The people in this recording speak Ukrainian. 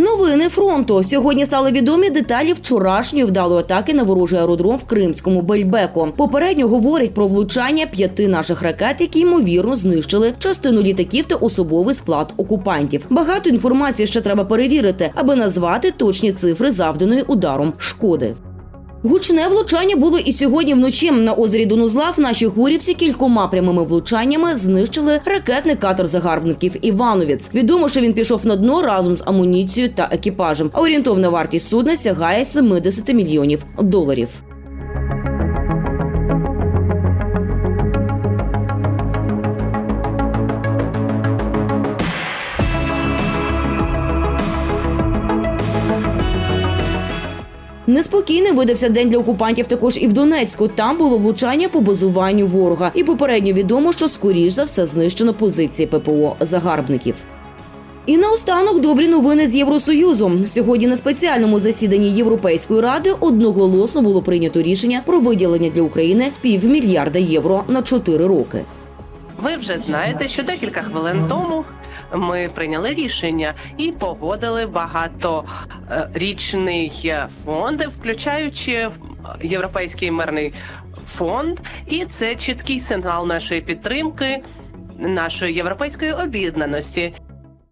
Новини фронту сьогодні стали відомі деталі вчорашньої вдалої атаки на ворожий аеродром в Кримському Бельбеку. Попередньо говорять про влучання п'яти наших ракет, які ймовірно знищили частину літаків та особовий склад окупантів. Багато інформації ще треба перевірити, аби назвати точні цифри завданої ударом шкоди. Гучне влучання було і сьогодні вночі на озері Донузлав. Наші гурівці кількома прямими влучаннями знищили ракетний катер загарбників Івановець. Відомо, що він пішов на дно разом з амуніцією та екіпажем. А орієнтовна вартість судна сягає 70 мільйонів доларів. Неспокійним видався день для окупантів також і в Донецьку. Там було влучання по базуванню ворога. І попередньо відомо, що скоріш за все знищено позиції ППО загарбників. І наостанок добрі новини з Євросоюзом. Сьогодні на спеціальному засіданні Європейської ради одноголосно було прийнято рішення про виділення для України півмільярда євро на 4 роки. Ви вже знаєте, що декілька хвилин тому ми прийняли рішення і погодили багаторічний фонд, включаючи Європейський мирний фонд, і це чіткий сигнал нашої підтримки, нашої європейської об'єднаності.